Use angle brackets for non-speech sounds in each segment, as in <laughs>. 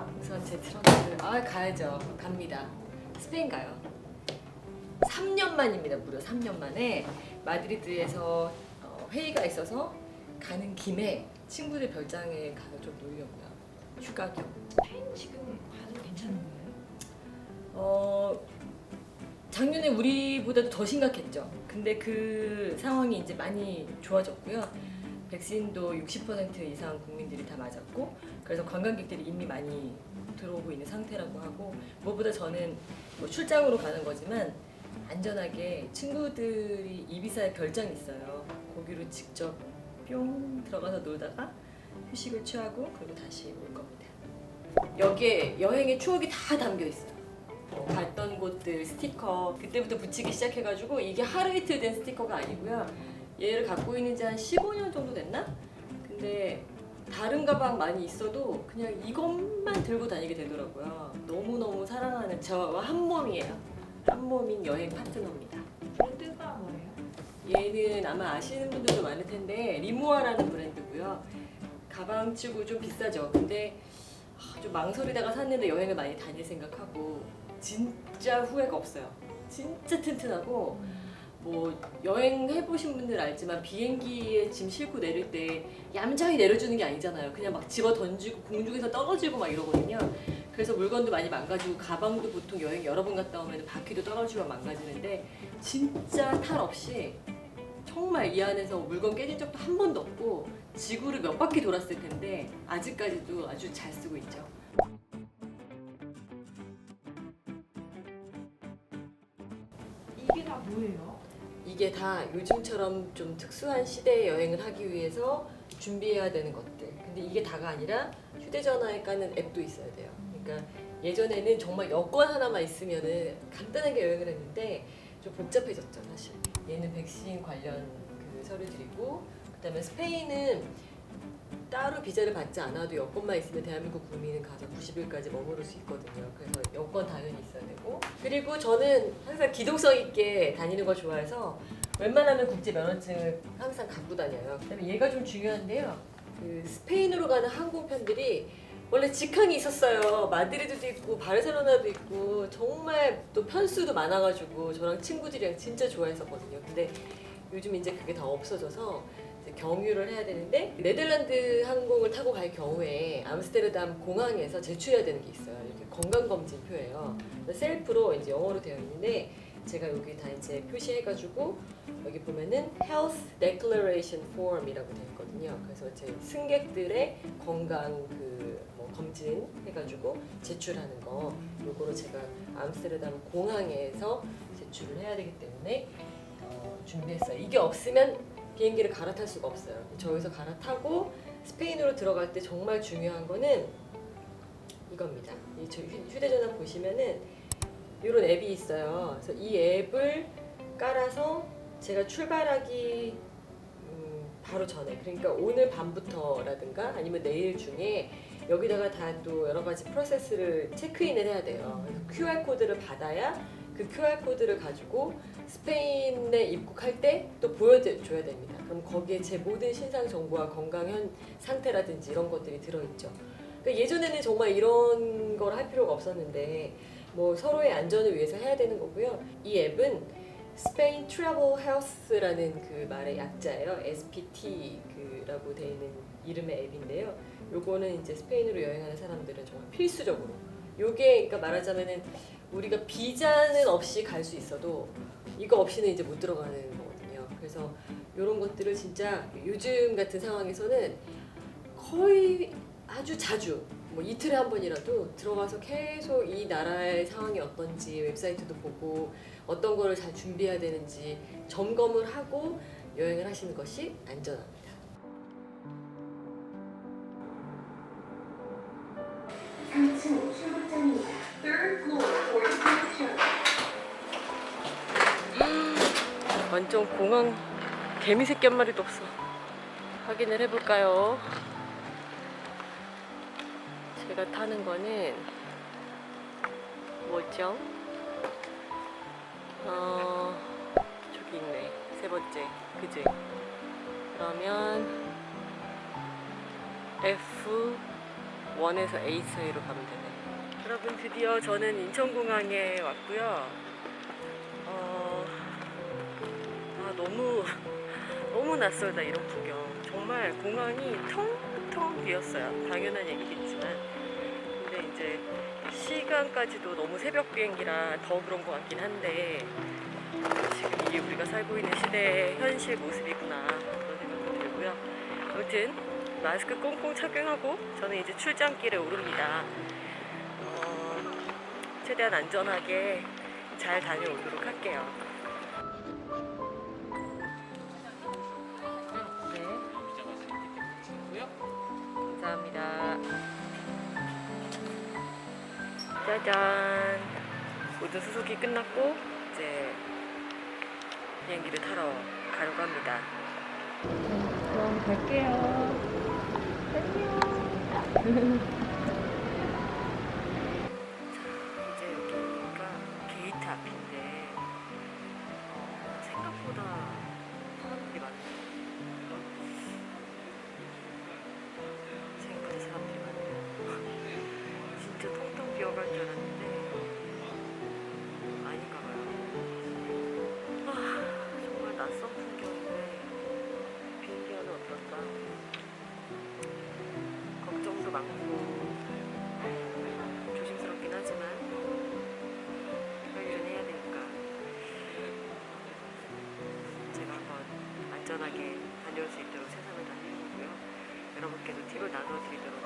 가요? 우선 제 트렁크 아 가야죠. 갑니다. 스페인 가요. 3년 만입니다 무려. 3년 만에 마드리드에서 어, 회의가 있어서 가는 김에 친구들 별장에 가서 좀 놀려고요. 휴가 겸. 스페인 지금 가도 괜찮은 거예요? 어, 작년에 우리보다도 더 심각했죠. 근데 그 상황이 이제 많이 좋아졌고요 백신도 60% 이상 국민들이 다 맞았고 그래서 관광객들이 이미 많이 들어오고 있는 상태라고 하고 무엇보다 저는 뭐 출장으로 가는 거지만 안전하게 친구들이 이비사에 별장이 있어요. 거기로 직접 뿅 들어가서 놀다가 휴식을 취하고 그리고 다시 올 겁니다. 여기에 여행의 추억이 다 담겨 있어요. 뭐 갔던 곳들 스티커 그때부터 붙이기 시작해가지고 이게 하루 이틀 된 스티커가 아니고요 얘를 갖고 있는 지 한 15년 정도 됐나? 근데 다른 가방 많이 있어도 그냥 이것만 들고 다니게 되더라고요. 너무너무 사랑하는 저와 한 몸이에요. 한 몸인 여행 파트너입니다. 브랜드가 뭐예요? 얘는 아마 아시는 분들도 많을 텐데 리모아라는 브랜드고요. 가방 치고 좀 비싸죠. 근데 아, 좀 망설이다가 샀는데 여행을 많이 다닐 생각하고 진짜 후회가 없어요. 진짜 튼튼하고 뭐 여행 해보신 분들 알지만 비행기에 짐 싣고 내릴 때 얌전히 내려주는 게 아니잖아요. 그냥 막 집어 던지고 공중에서 떨어지고 막 이러거든요. 그래서 물건도 많이 망가지고 가방도 보통 여행 여러 번 갔다 오면 바퀴도 떨어지고 망가지는데 진짜 탈 없이 정말 이 안에서 물건 깨진 적도 한 번도 없고 지구를 몇 바퀴 돌았을 텐데 아직까지도 아주 잘 쓰고 있죠. 이게 다 요즘처럼 좀 특수한 시대의 여행을 하기 위해서 준비해야 되는 것들. 근데 이게 다가 아니라 휴대전화에 까는 앱도 있어야 돼요. 그러니까 예전에는 정말 여권 하나만 있으면은 간단하게 여행을 했는데 좀 복잡해졌죠, 사실. 얘는 백신 관련 그 서류들이고, 그다음에 스페인은 따로 비자를 받지 않아도 여권만 있으면 대한민국 국민은 가서 90일까지 머무를 수 있거든요. 그래서 여권 당연히 있어야 되고 그리고 저는 항상 기동성 있게 다니는 걸 좋아해서 웬만하면 국제 면허증을 항상 갖고 다녀요. 그다음에 얘가 좀 중요한데요. 그 스페인으로 가는 항공편들이 원래 직항이 있었어요. 마드리드도 있고 바르셀로나도 있고 정말 또 편수도 많아가지고 저랑 친구들이랑 진짜 좋아했었거든요. 근데 요즘 이제 그게 다 없어져서 경유를 해야 되는데 네덜란드 항공을 타고 갈 경우에 암스테르담 공항에서 제출해야 되는 게 있어요. 이렇게 건강검진표예요. 셀프로 이제 영어로 되어 있는데 제가 여기 다 이제 표시해가지고 여기 보면은 Health Declaration Form이라고 되어 있거든요. 그래서 이제 승객들의 건강 그뭐 검진 해가지고 제출하는 거 요거로 제가 암스테르담 공항에서 제출을 해야 되기 때문에 어, 준비했어요. 이게 없으면 비행기를 갈아탈 수가 없어요. 저기서 갈아타고 스페인으로 들어갈 때 정말 중요한 거는 이겁니다. 이 휴대전화 보시면은 이런 앱이 있어요. 그래서 이 앱을 깔아서 제가 출발하기 음, 바로 전에 그러니까 오늘 밤부터라든가 아니면 내일 중에 여기다가 다 또 여러 가지 프로세스를 체크인을 해야 돼요. 그래서 QR 코드를 받아야 그 QR 코드를 가지고 스페인에 입국할 때 또 보여줘야 됩니다. 그럼 거기에 제 모든 신상 정보와 건강 현 상태라든지 이런 것들이 들어있죠. 그러니까 예전에는 정말 이런 걸 할 필요가 없었는데 뭐 서로의 안전을 위해서 해야 되는 거고요. 이 앱은 스페인 트래블 헬스라는 그 말의 약자예요. SPT 그라고 되어 있는 이름의 앱인데요. 요거는 이제 스페인으로 여행하는 사람들은 정말 필수적으로. 요게 그러니까 말하자면은 우리가 비자는 없이 갈 수 있어도 이거 없이는 이제 못 들어가는 거거든요. 그래서 이런 것들을 진짜 요즘 같은 상황에서는 거의 아주 자주 뭐 이틀에 한 번이라도 들어가서 계속 이 나라의 상황이 어떤지 웹사이트도 보고 어떤 거를 잘 준비해야 되는지 점검을 하고 여행을 하시는 것이 안전합니다. 완전 공항 개미 새끼 한 마리도 없어. 확인을 해볼까요? 제가 타는 거는 뭐죠? 어 저기 있네 세 번째 그지? 그러면 F 원에서 A 사이로 가면 되네. 여러분 드디어 저는 인천공항에 왔고요. 아 너무 너무 낯설다 이런 풍경. 정말 공항이 텅텅 비었어요. 당연한 얘기겠지만, 근데 이제 시간까지도 너무 새벽 비행기라 더 그런 것 같긴 한데 지금 이게 우리가 살고 있는 시대의 현실 모습이구나 그런 생각도 들고요. 아무튼 마스크 꽁꽁 착용하고 저는 이제 출장길에 오릅니다. 어, 최대한 안전하게 잘 다녀오도록 할게요. 감사합니다. 짜잔. 모든 수속이 끝났고 이제 비행기를 타러 가려고 합니다. 그럼 갈게요. 이제 <laughs> 걱정도 많고 조심스럽긴 하지만 할 일은 해야 되니까 제가 한번 안전하게 다녀올 수 있도록 세상을 다니고요. 여러분께도 팁을 나눠드리도록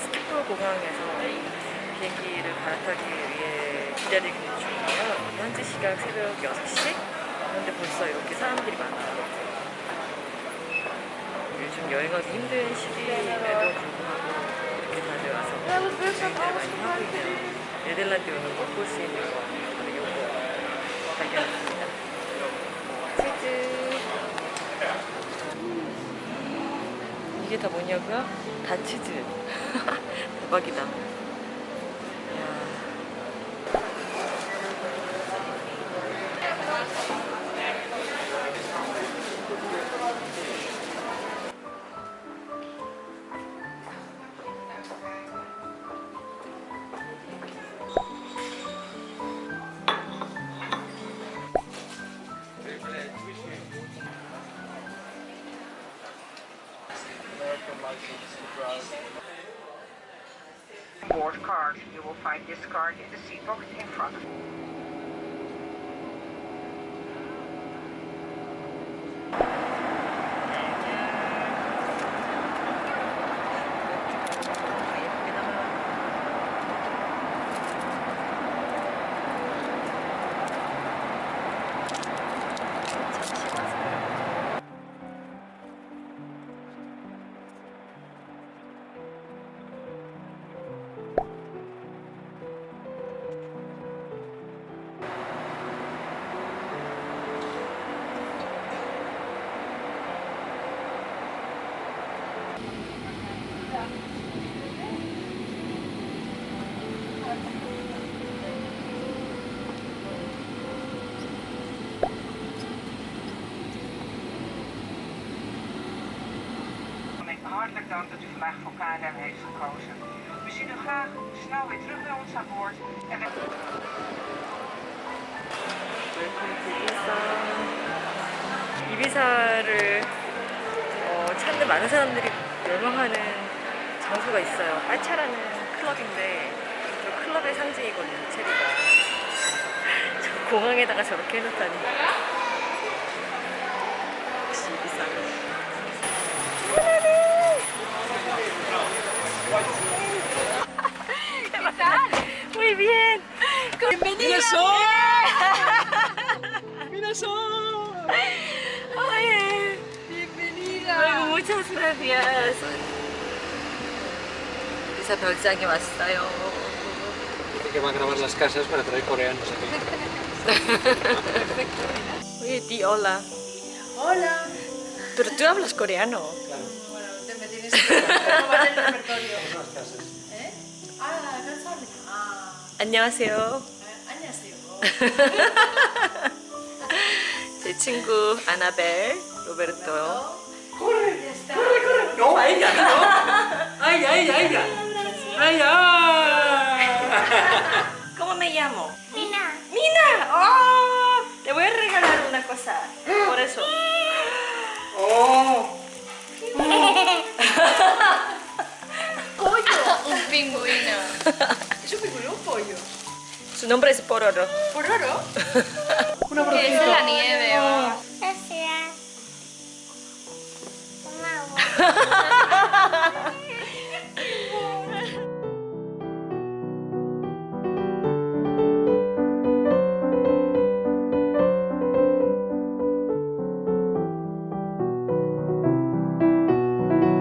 스키폴 공항에서 비행기를 갈아타기 위해 기다리고 중이에요. 현지 시각 새벽 6시? 그런데 벌써 이렇게 사람들이 많아요. 요즘 여행하기 힘든 시기임에도 불구하고 이렇게 다들 와서 여행을 많이 하고 있네요. 네덜란드 오는 걸볼수 있는 거 요거 발견했습니다. 치즈. 이게 다 뭐냐고요? 다 치즈. <laughs> 대박이다. Board card. You will find this card in the seat box in front of you. hartelijk dank dat u vandaag voor KLM heeft gekozen. We zien u graag snel weer terug bij ons aan boord. En we... 이비사를 어, 찾는 많은 사람들이 멸망하는 장소가 있어요. 빨차라는 클럽인데 저 클럽의 상징이거든요. 체리가. <laughs> 저 공항에다가 저렇게 해놓다니. 역시 이비사. Muy bien. Bienvenida. Ay, bienvenida. muchas gracias. 이사 별장에 왔어요. Dice que va a grabar las casas para traer coreanos aquí. <laughs> Oye, di hola. Hola. Pero tú hablas coreano. Bueno, te me tienes que robar el repertorio. <laughs> ¿Eh? 아, 감사합니다. 아, 안녕하세요. 아, 안녕하세요. <laughs> 제 친구 아나벨, 로베르토요. No, a ella, no. A ella, a ella, a ella. A ella. ¿Cómo me llamo? Mina. Mina. ¡Oh! Te voy a regalar una cosa. Por eso. Oh. <laughs> Un pingüino. ¿Es un pingüino o un pollo? Su nombre es Pororo. ¿Pororo? Una Que es de la nieve o... Gracias. Agua. <laughs>